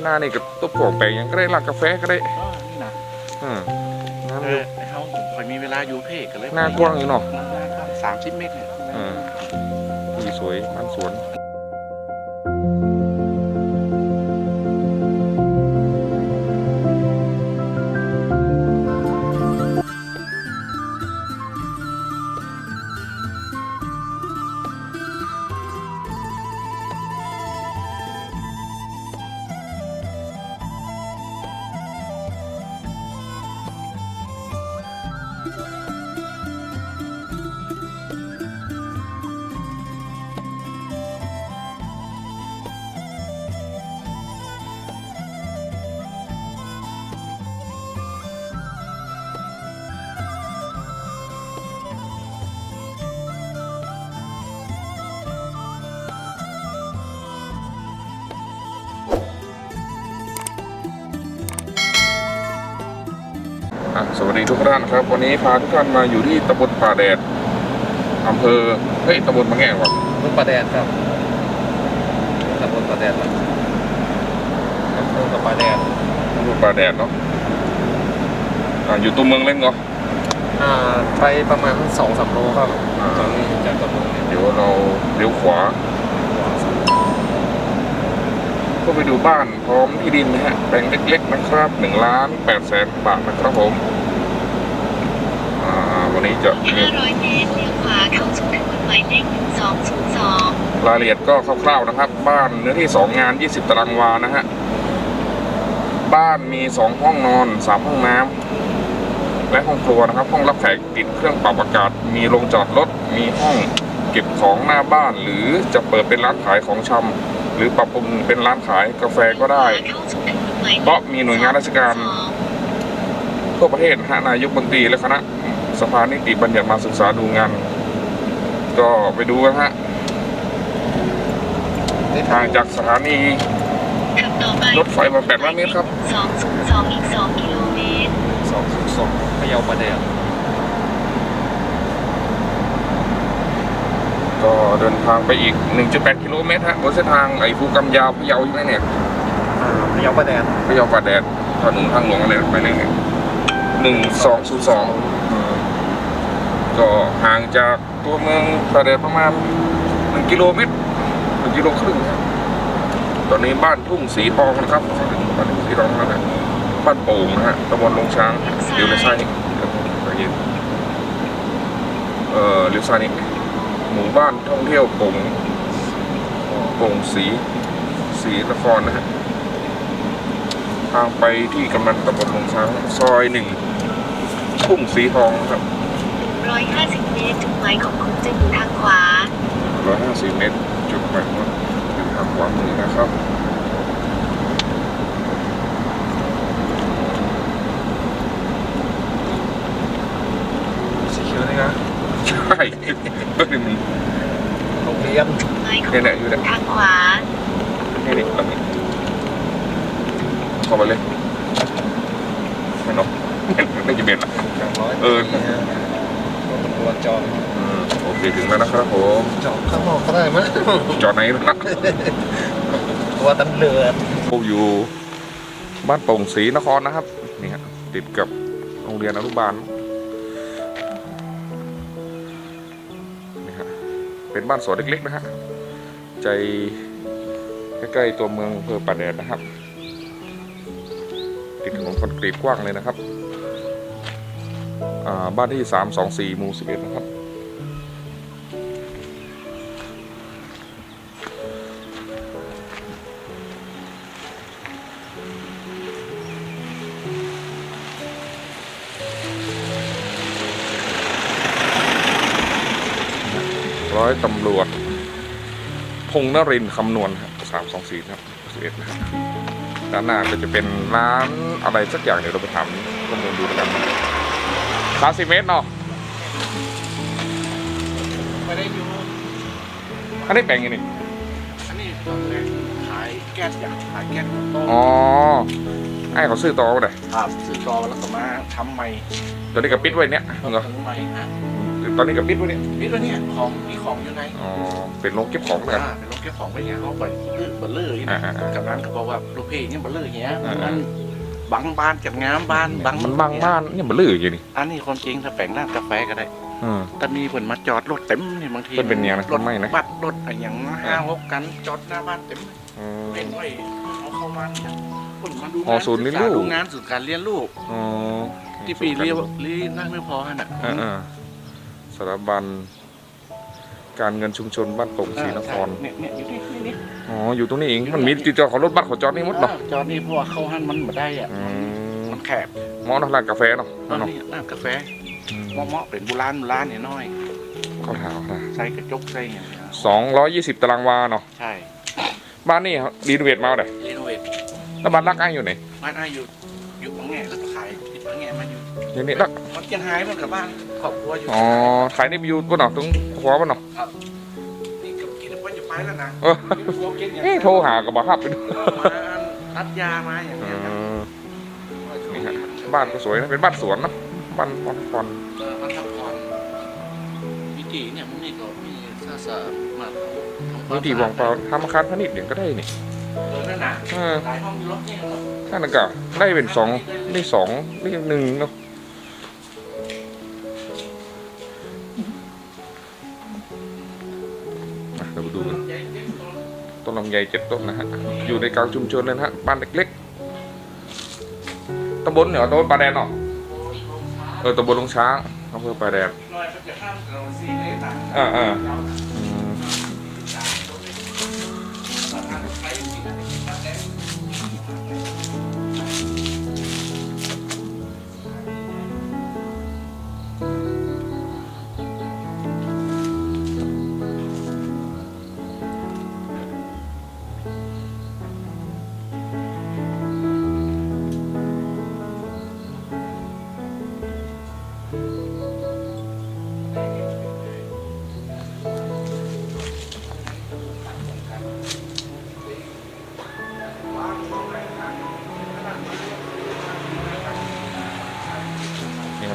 านหน้านี่ก็ตุ๊บของแปลงหยังก็ได้ร้านกาแฟก็ได้อ๋อนี่นะอืมงามเออยู่อไอ้เฮาผมคอยมีเวลาอยู่เพกกันเลยหน้ากว้างอยู่เนาะ สามสิบเมตรเนี่ย สวัสดีทุกท่านครับ วันนี้พาทุกท่านมาอยู่ที่ตำบลป่าแดดอำเภอเฮ้ยตำบลมะแง่วะลูกปลาแดดครับตำบลปลาแดดครับอำเภอกับปลาแดดตำบลป่าแดดเนาะอะอยู่ตัวเมืองเล่นเหรออ่าไปประมาณสองสามโลครับอ่าตอนนี้จากตัวเมืองเนี่ยเดี๋ยวเราเลี้ยวขวา ก็ไปดูบ้านพร้อมที่ดินนะฮะแปลงเล็กๆนะครับหนึ่งล้านแปดแสนบาทนะครับผม อ่าวันนี้จะมี500เมตรเลี้ยวขวาเข้าสู่ถนนหมายเลข1202 รายละเอียดก็คร่าวๆนะครับ บ้านเนื้อที่ 2 งาน 20 ตารางวานะฮะ บ้านมี 2 ห้องนอน 3 ห้องน้ำและห้องครัวนะครับ ห้องรับแขกติดเครื่องปรับอากาศ มีโรงจอดรถ มีห้องเก็บของหน้าบ้าน หรือจะเปิดเป็นร้านขายของชำหรือปรับปรุงเป็นร้านขายกาแฟก็ได้เข้าสู่ถนนหมายเลขเพราะมีหน่วยงานราชการทั่วประเทศนะฮะนายกบัญตรีและคณะ สภานิติบัญญัติมาศึกษาดูงาน ก็ไปดูกันฮะทางจากสถานีขับต่อไปรถไฟมา800เมตรครับ202อีก2กิโลเมตรสองสองพะเยาปลาแดดก็เดินทางไปอีก 1.8 กิโลเมตรฮะบนเส้นทางไอ้ภูกำยาวพะเยาใช่ไหมเนี่ยอ่าพะเยาปลาแดดพะเยาป่าแดดถนนทางหลวงอะไรไปเนี่ยหนึ่งสองศูนย์สอง ก็ห่างจากตัวเมืองป่าแดดประมาณ1กิโลเมตร1กิโลครึ่งครับตอนนี้บ้านทุ่งสีทองนะครับบ้านทุ่งสีทองนั่นะบ้านโป่งนะฮะตำบลลงช้างเดี๋ยวในซ้ายนี่เดี๋ยวใจเย็นเอ่อเลี้ยวซ้ายนี่หมู่บ้านท่องเที่ยวโป่งโป่งสีสีนครนะฮะทางไปที่กำนันตำบลลงช้างซอยหนึ่งทุ่งสีทองครับ 150 เมตร จุดหมายของคุณจะอยู่ทางขวาร้อยห้าสิบเมตร จุดหมายว่าอยู่ทางขวามือนะครับสีเขียวนี่นะใช่เฮ้ยมันโรงเรียน จุดหมายของเนี่ยเนี่ยอยู่เนี่ย ทางขวา นี่นี่ตรงนี้เข้าไปเลยไม่เนกไม่จะเป็นละสองร้อยเออนี่ฮะรถ ตำรวจจอดอืมโอเคถึงแล้วนะครับผมจอดข้างนอกก็ได้มั้ยจอดไหนนะตัวตำรวจเราอยู่บ้านโป่งศรีนครนะครับนี่ฮะติดกับโรงเรียนอนุบาลนี่ฮะเป็นบ้านสวนเล็กๆนะฮะใจใกล้ๆตัวเมืองอำเภอป่าแดดนะครับ ติดถนนคอนกรีตกว้างเลยนะครับอ่า บ้านที่ 324 หมู่ 11 นะครับ ร้อยตำรวจ พงนรินคำนวณครับสามสองสี่ครับสิบเอ็ดนะครับด้านหน้าก็จะเป็นร้านอะไรสักอย่างเดี๋ยวเราไปถามข้อมูลดูกัน สามสิบเมตรเนาะไม่ได้อยู่อันนี้แปลงยังไงนี่อันนี้ตอนแรกขายแก๊สอย่างขายแก๊สโต้อ๋อไอ้เขาซื้อต่อไปเลยครับซื้อต่อแล้วก็มาทำใหม่ตัวนี้กับปิดไว้เนี่ยแล้วเหรอถึงใหม่ฮะอตอนนี้กับปิดวะเนี่ยนี่ตัวเนี้ยของมีของอยู่ในอ๋อเป็นโรงเก็บของเหมือนกันอ่าเป็นรถเก็บของไปเนี่ยเขาไปลื้อบัลเลอร์อ่าอ่าอ่ากับนั้นก็บอกว่าลูกเพเนี่ยบัลเลอร์อย่างเงี้ยอ่าอ่าอัน บังบ้านจัดงามบ้านบังมันบางบ้านเนี่ยมันลื่นอยู่นี่อันนี้ความจริงถ้าแปลงร้านกาแฟก็ได้อืม แต่มีคนมาจอดรถเต็มเนี่ยบางทีเป็นเป็นอย่างนั้นรถไม่นะ บัตรรถอะไรอย่างห้าหกกันจอดหน้าบ้านเต็มอืม เป็นไว้เอาเข้ามาเนี่ยคนมาดูอ๋อศูนย์เรียนรู้ ดูงานศูนย์การเรียนรู้อ๋อที่ปีเรียนเรียนนั่นไม่พอฮะน่ะ อ่าอ่าสถาบัน การเงินชุมชนบ้านตงศรีนครเนี่ยเนี่ยอยู่นี่นี่นี่อ๋ออยู่ตรงนี้เองมันมีติดจอของรถบัสของจอดนี่หมดเนาะอ่าจอดนี่เพราะว่าเข้าหันมันมาได้อะอืมมันแคบหมอเนาะร้านกาแฟเนาะตอนเนาะนี้น้ำกาแฟเหมาะๆเป็นโบราณโบราณเนี่ยน้อยเขาถามเขาถามใส่กระจกใส่อย่างเงี้ยสองร้อยยี่สิบตารางวาเนาะใช่บ้านนี่รีโนเวทมาเลยรีโนเวทแล้วบ้านรักอ้ายอยู่ไหนบ้านอาอยู่อยู่บางแง่แล้ว อยู่อยู่นี่รักมันเกียนหายมันกับบ้านครอบครัวอยู่อ๋อขายในบิวก็เนาะตรงขวาบ้านเนาะนี่กับกินแล้วก็จะไปแล้วนะเออมีครัวกินอย่างเฮ้ยโทรหากับบ้าฮับไปดูมาตัดยามาอย่างเอเงี้ยครับอนี่ฮะบ้านก็สวยนะเป็นบ้านสวนเนาะบ้านพอนพอนเออมันทับผ่อนวิธีเนี่ยมันนี่ก็มีถ้าสามารถทำควนี่ที่วางเปล่าทำอาคารพาณิชย์เนี่ยก็ได้นี่เออนั่นน่ะเออหลายห้องรถเนี่ยเนอะถ้านั่นก็ได้เป็นสองได้สองได้หนึ่งเนาะอะ ต้นลำไยเจ็ดต้นนะฮะ อยู่ในกลางชุมชนเลยนะฮะ บ้านเล็กๆตำบลเหนือตำบลปลาแดนเนาะเออตำบลลงช้างอำเภอปลาแดนหน่อยมันจะข้ามเราซีเล็กอะอ่า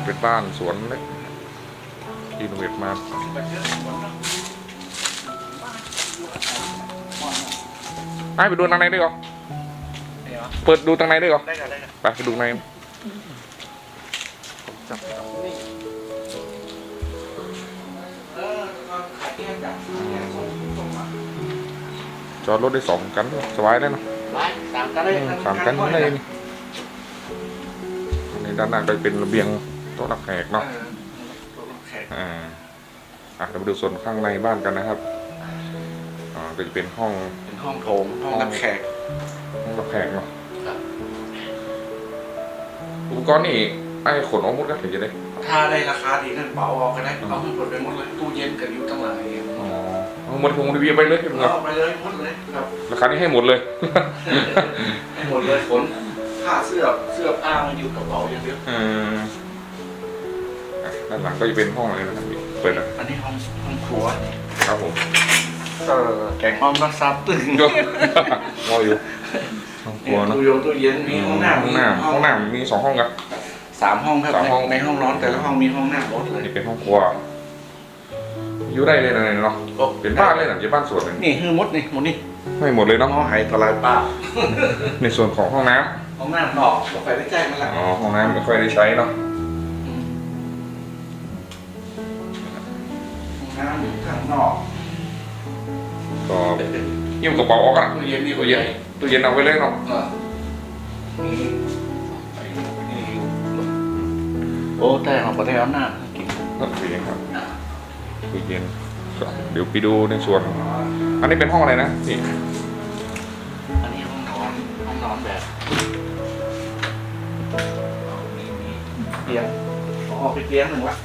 เป็นบ้านสวนเล็กรีโนเวทมาไปไปดูทางในด้วยก่อนเปิดดูทางในด้วยก่อนได้กันได้กันไปไปดูในจากเนี่ยส่งส่งมาจอดรถได้สองกันสบายเลยนะสามกันได้สามกันได้นี่ในด้านหน้าก็เป็นระเบียง โต๊ะรับแขกเนาะเนาะอ่าอะเรามาดูส่วนข้างในบ้านกันนะครับอ่าก็จะเป็นห้องเป็นห้องโถงห้องรับแขกห้องรับแขกเนาะครับอุปกรณ์นี่ไอ้ขนออกหมดก็ถึงจะได้ ถ้าได้ราคาดีนั่นเบาออกก็ได้เอาขึ้นหมดไปหมดเลยตู้เย็นกับอยู่ตั้งหลายอย่างอ๋อเอาหมดคงรีวิวไปเลยครับเอาไปเลยหมดเลยครับราคานี้ให้หมดเลยให้หมดเลยขนผ้าเสื้อเสื้อผ้ามันอยู่กระเป๋าอย่างเดียวอืมอะ ด้านหลังก็จะเป็นห้องอะไรนะครับพี่เปิดนะอันนี้ห้องห้องครัวครับผมเออแกงอ้อมรักซับตึงยกรออยู่ห้องครัวเนอะตู้ยงตู้เย็นมีห้องน้ำห้องน้ำห้องน้ำมีสองห้องครับ สามห้องครับสามห้อง ในห้องนอนแต่ละห้องมีห้องน้ำหมดเลย นี่เป็นห้องครัวอยู่ได้เลยนะเนาะเป็นบ้านเลยหนังจะบ้านสวนเลยนี่คือมดนี่หมดนี่ให้หมดเลยเนาะห้องไหตะลายป้าในส่วนของห้องน้ำห้องน้ำนอกรถไฟได้แจ้งมาแล้วอ๋อห้องน้ำไม่ค่อยได้ใช้เนาะ น้ำอยู่ข้างนอกก็ยิ้มกระเป๋าออกอะตู้เย็นนี่ตู้เย็นตู้เย็นเอาไว้เลยเนาะเออนี่ไอ้นี่โอ้แต่ของประเทศอำนาจกินตู้เย็นครับตู้เย็นก็เดี๋ยวไปดูในส่วน อันนี้เป็นห้องอะไรนะนี่อันนี้ห้องนอนห้องนอนแบบมีมีเตียงอ๋อไปเตียงหนึ่งละ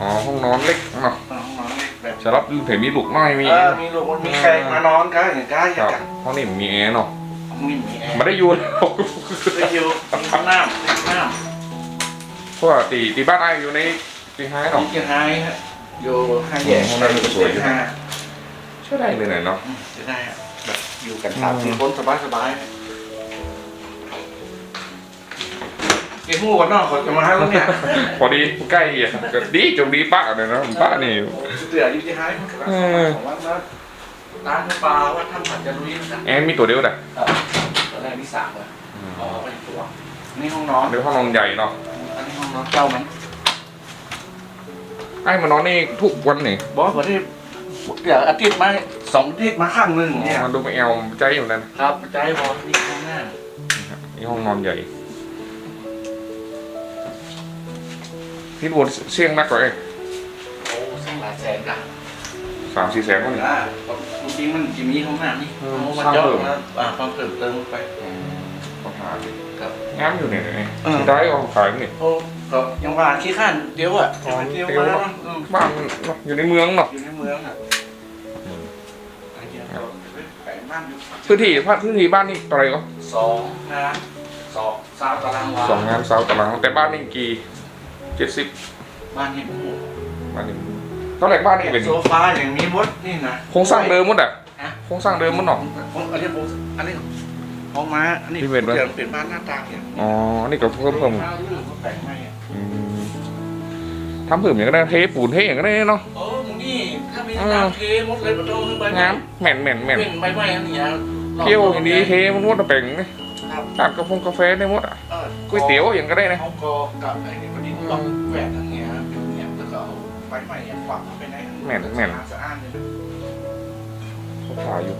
อ๋อห้องนอนเล็กเนาะห้องนอนแบบสำหรับเห็นมีลูกน้อยมีเออมีลูกมันมีแขกมานอนกันอย่างกันอคย่ารังบกันห้องนี้มีแอร์เนาะมีมีแอร์ไม่ได้อยูนไปอยู่มีห้องน้ำมีห้องน้ำเพราะว่าตีตีบ้านไอายอยู่ในตีไฮเนาะมีเกียร์ไฮฮะอยู่ห้าแยกห้องน้ำสวยอยู่ห้าใช่ได้เลยหน่อยเนาะจะได้อะแบบอยู่กันสามสี่คนสบายสบาย ก็บหมูก่อนเนาะขอจะมาให้แล้วเนี่ยพอดีใกล้อะก็ดีจงดีป้าเลยนะป้านี่เสืออยู่ที่ท้ายมันกำลังเอเข้าอมาของวัดนะร้านปลาวัดถ้ำผัดจะลุยนะแอนมีตัวเดียวแต่ตอนแรกนี่สามเลยอ๋อไปตัวนี่ห้องนอนเดี๋ยวห้องนอนใหญ่เนาะอันนี้ห้องนอนเจ้ามันไอ้มานอนนี่ทุกวันนี่บอกว่าที่เดี๋ยวอาทิตย์มาสองอาทิตย์มาข้างหนึ่งเนี่ยมันดูไม่เอาใจอยู่นั่นครับใจบอลนี่ข้างหน้านี่ห้องนอนใหญ่ พี่บวชเสี่ยงนักกว่าไอ้โอ้สังหลายแสนกันสามสี่แสนมั้งอ่าจริงๆมันจะมีห้องน้ำนี่เออเอามาสร้างเจาะเพิ่ม นะอ่าความเพิ่มเติมไปต้องหาดิครับ งามอยู่เนี่ยไอ้เออ ได้เอาขายนี่ โอ้ก็ยังว่าขี้ข้านเดียวอะอ๋อเดียวเดียวมาเนอะอืมบ้านมันเนอะอยู่ในเมืองเนาะอยู่ในเมืองอะไอ้เหี้ยเราไปบ้านอยู่พื้นที่ภาคพื้นที่บ้านนี่อะไรก็สองนะสองสามตารางวาสองงานเสาตารางแต่บ้านนี่กี่ เจ็ดสิบบ้านนี่โอ้โหบ้านนี่ตอนแรกบ้านนี่เป็นโซฟาอย่างมีมดนี่นะโครงสร้างเดิมหมดอะฮะโครงสร้างเดิมหมดเนาะผมอันนี้ผมอันนี้ห้องม้าอันนี้ที่เป็นบ้านเปลี่ยนเป็นบ้านหน้าต่างเนี่ยอ๋อนี่ก็เพิ่มเพิ่มข้าวเรื่องก็แต่งให้อะอืมทำเพิ่มอย่างก็ได้เทปูนเทอย่างก็ได้เนาะโอ้มึงนี่ถ้ามีอืมน้ำเทมดเลยประตูขึ้นไปงามแม่นแม่นแม่นเป็นใบไม้อันนี้เที่ยวอย่างดีเทมันมดตะเป่งนี่ครับร้านกาแฟกาแฟได้หมดอะเออก๋วยเตี๋ยวอย่างก็ได้นะเขาก็กับไอ้นี่พอดี ต้องแหวนทั้งเนี้ยเป็นเนี่ยแล้วก็เอาใบไม้เนี่ยฝังเข้าไปในแม่นแม่น สะอาดเลยนะเขาขายอยู่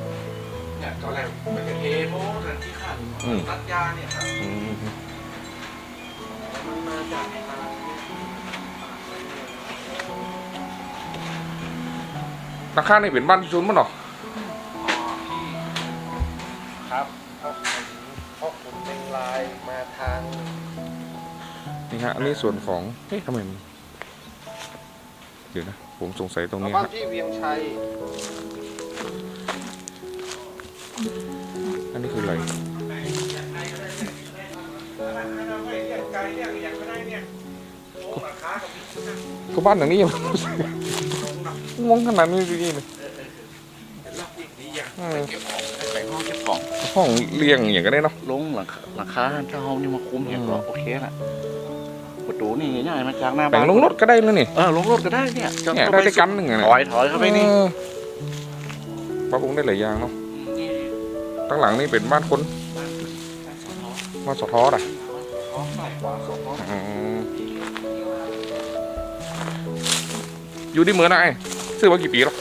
เนี่ยตอนแรกมันจะเทโมทันที่ขันอืม ตัดยาเนี่ยครับอืมมันมาจากทางราคานี่เป็นบ้านชุนมั้งเนาะครับเพราะเพราะผมเป็นลายมาทางนี่ ฮะอันนี้ส่วนของเฮ้ยทำไมมันเดี๋ยวนะ ผมสงสัยตรงนี้บ้านฮะที่เวียงชัยอันนี้คืออะไรไก่เนี่ยอยากไม่ได้เนี่ยโอ้ราคากับพี่นะก็บ้านอย่างนี้ยัง งงขนาดนี้จริงๆเลยรับอีกดีอย่างอืมเก็บของไปห้องเก็บของห้องเรียงอย่างก็ได้เนาะ ลงหลังคาหลังคาถ้าห้องนี่มาคุ้มเนี่ยก็โอเคละ ประตูนี่ง่ายๆมาจากหน้าแต่บ้างนลงรถก็ได้แล้วนี่ เออลงรถก็ได้เนี่ยจะเนี่ยได้ได้กันหนึ่งอะถอยถอยเข้าไปนี่เออปรับปรุงได้หลายอย่างเนาะนี่ตั้งหลังนี่เป็นบ้านคนบ้านบ้านสองท้อบ้านสะท้ออะท้องฝ่ายขวาสองท้ออืมอยู่ที่เมืองนะไอ้ซื้อมากี่ปีแล้ว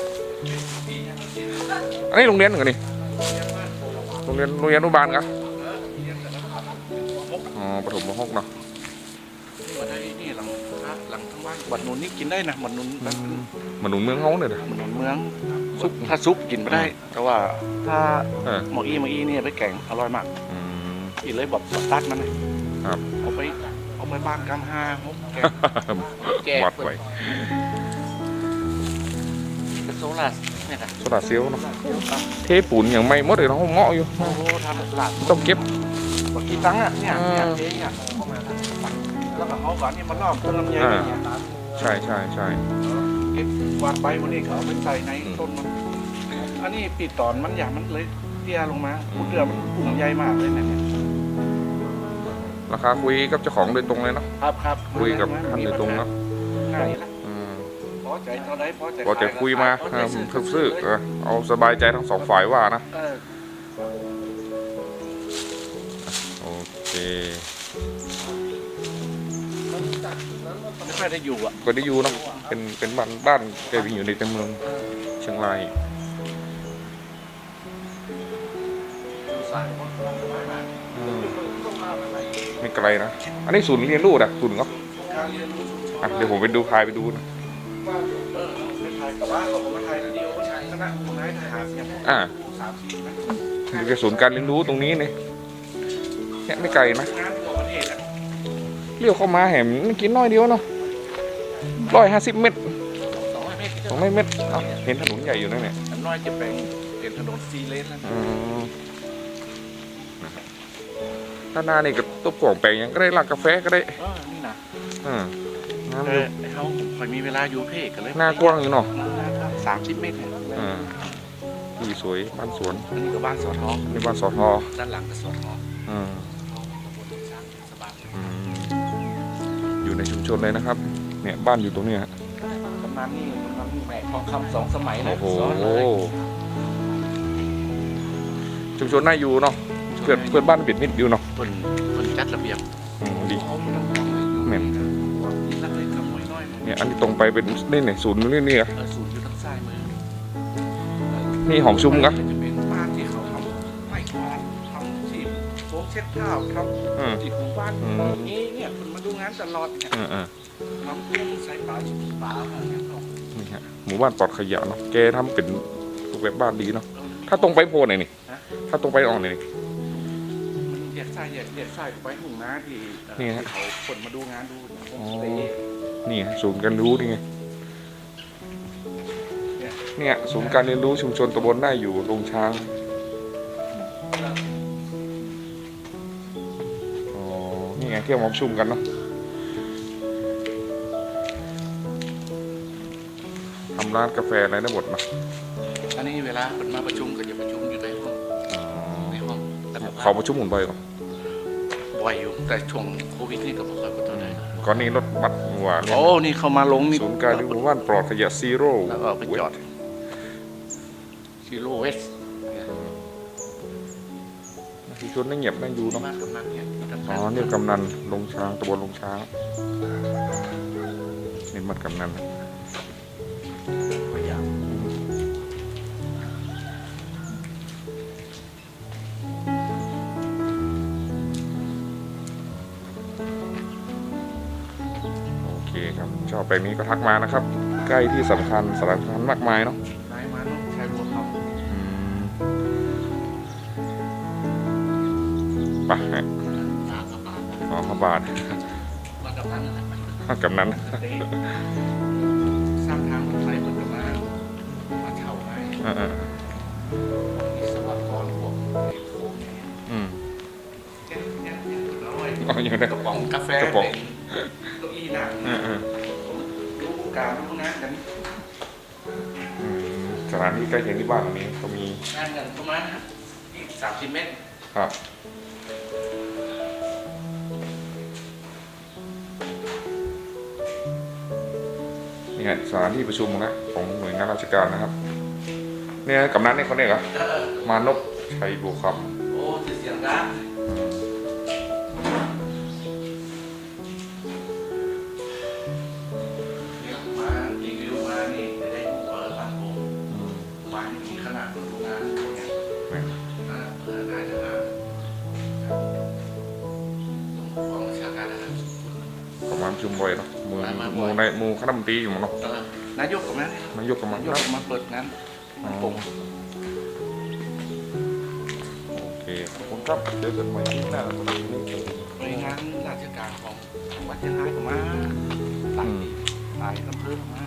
อันนี้โรงเรียนเหรอนี่โรงเรียนโรงเรียนอนุบาลครับอ๋อประถมมหกเนาะ มาได้นี่หลังหลังทั้งบ้านบัดนุนนี่กินได้นะบัดนุนบัดนุนมาหนุนเมืองเฮาเนี่ยเด้อบัดนุนเมืองซุป ถ้าซุปกินไม่ได้ แต่ว่าถ้าเออหมออีหมออีเนี่ยไปแกงอร่อยมากอืมกินเลยแบบสตัดมันเลยครับ เอาไปเอาไปบ้านกำห้าหกแกงแจกวัดไว้เป็นโซลาร์เนี่ยค่ะโซดาเซลล์เนาะเทปูนอย่างไม่หมดเลยเนาะเหมาะอยู่ โอ้โหทำหลาดต้องเก็บบางทีตังค์อะเนี่ยเนี่ยอ่าเจ๊เนี่ยเข้ามาแล้ว ก็เอาก่อนนี่มันรอบต้นลำไยเนี่ยใช่ใช่ใช่เก็บวาดใบมันนี่ก็เอาไปใส่ในอืมต้นมัน อันนี้ปีตอนมันอย่างมันเลยเตี้ยลงมาขุดเดือมันปุ่มใหญ่มากเลยเนยเนี่ยราคาคุยกับเจ้าของโดยตรงเลยเนาะครับครับคุยกับท่านโดยตรงเนาะง่ายละอืมพอใจเท่าไรพอใจก็จะคุยมาพอเอใจอซื้อทึกซื้อเออเอาสบายใจทั้งสองฝ่ายว่านะเออโอเค ค่อยได้อยู่อะก็ได้อยู่เนาะเป็นเป็นบ้านบ้านแกไปอยู่ในตัวเมืองเชียงรายสายมันน้อยมากอืมไม่ไกลนะ อันนี้ศูนย์เรียนรู้นะศูนย์เนาะการเรียนรู้ชุมชนอะเดี๋ยวผมไปดูพายไปดูนะว่าเออเป็นไทยแต่ว่าเราผมมาไทยนะเดียวใช้คณะคุณนายทหารเนี่ยอ่าสามสี่นะอยู่ในศูนย์การเรียนรู้ตรงนี้เนี่ยเนี่ยไม่ไกลนะงานทั่วประเทศอะเลี้ยวเข้ามาแหมมันกินน้อยเดียวเนาะ ร้อยห้าสิบเมตรสองร้อยเมตรที่สองร้อยเมตรเอ้าเห็นถนนใหญ่อยู่นั่นเนี่ยอันน้อยจะเป็นเป็นถนนซีเลนแล้วนะอืมด้านหน้านี่ก็ตุ๊บกล่องแปลงยังก็ได้ร้านกาแฟก็ได้เออนี่นะอืมน้ำเออยู่อไอ้เขาคอยมีเวลาอยู่เพ่กันเลยหน้ากว้างอยู่เนาะสามสิบเมตรเนี่ยอ่าดีสวยบ้านสวนอันนี้ก็บ้านสอทอนี่บ้านสอทอด้านหลังก็สอทออืมตำบลช้างเทศบาลอืมในชุมชนเลยนะครับ เนี่ยบ้านอยู่ตรงเนี้ยฮะกำนันนี่กำนันนี่แหม่ทองคำสองสมัยนะโอ้โหซ้อนเลยชุมชนน่าอยู่เนาะเพื่อนเพื่อนบ้านปิดมิดอยู่เนาะคนคนจัดระเบียบอืมดีเขาไม่ต้องมองเลยอยู่แม่นนี่รักเล็กขโมยน้อยมั้งเนี่ยอันนี้ตรงไปเป็นนี่เนี่ยศูนย์นี่นี่อะเออศูนย์อยู่ทางซ้ายมือนี่หอมชุมกะจะเป็นบ้านที่เขาทำไม้กวาดทำที่โต๊ะเช็ดข้าวทอืมำที่หมู่บ้านอืมอย่างนี้เนี่ยคนมาดูงานตลอดเนี่ยอืมอืมทำเรื่องใส่ปลา ชิบปลาอะไรอย่างเงี้ยเนาะนี่ฮะหมู่บ้านปลอดขยะเนาะแกทำเป็นรูปแบบบ้านดีเนาะถ้าตรงไปโพไหนนี่ฮะ ถ้าตรงไปออกไหนนี่ มันแยกซ้ายแยกแยกซ้ายไปหุ่งนาที่เอ่อนี่ฮะที่เขาคนมาดูงานดูโฮอ๋อมสเตย์นี่ฮะศูนย์การรู้นี่ไงเนี่ยศูนย์การเรียนรู้ชุมชนตำบลน่าอยู่ลงช้างอ๋อนี่ไงเที่ยวหอมชุมกันเนาะ ร้านกาแฟอะไรได้หมดเนาะอันนี้เวลาคนมาประชุมก็จะประชุมอยู่ในห้องอ๋อในห้องแต่เขาประชุมหมุนไปก่อนบ่อยอยู่แต่ช่วงโควิดนี่ก็ไม่ค่อยประชุมเลยก่อนนี้รถบัสหัวเนี่ยโอ้นี่เขามาลงนี่ศูนย์การเรียนรู้บ้านปลอดขยะซีโร่แล้วก็ไปจอดซีโร่เวสชุมชนนั่งเงียบนั่งอยู่เนาะมากกำนันเนี่ยอ๋อเนี่ยกำนันลงช้างตำบลลงช้างนี่มันกำนัน พยายามโอเคครับ ชอบไปนี้ก็ทักมานะครับ ใกล้ที่สำคัญสถานสำคัญมากมายเนาะนายมาเนาะชายบัวเขาอืมไปฮะสามกระบาดอ๋อพระบาทมากำนันนั่นแหละกำนัน อ้อ๋ออย่างนั้นกระป๋องกาแฟกระป๋องเป็นเก้าอี้นั่งอ่ารู้การรู้งานกันๆอืมสถานที่ใกล้เคียงที่บ้านตรงนี้ก็มีงานกันประมาณอีกสามสิบเมตรครับนี่ไงสถานที่ประชุมนะของหน่วยงานราชการนะครับ เนี่ยกำนันนี่คนนี้เหรอเออมานพชัยบัวคโตรีอยู่มั้งเนาะเออนายกกับนั้นนายกกำลันางยกมาเปิดงานมันผมโอเคขอบคุณครับเจอกันใหม่ที่หน้าวันนี้หน่วยงานราชการของของวัดเชียงรายก็มาหลายหลายอำเภอมา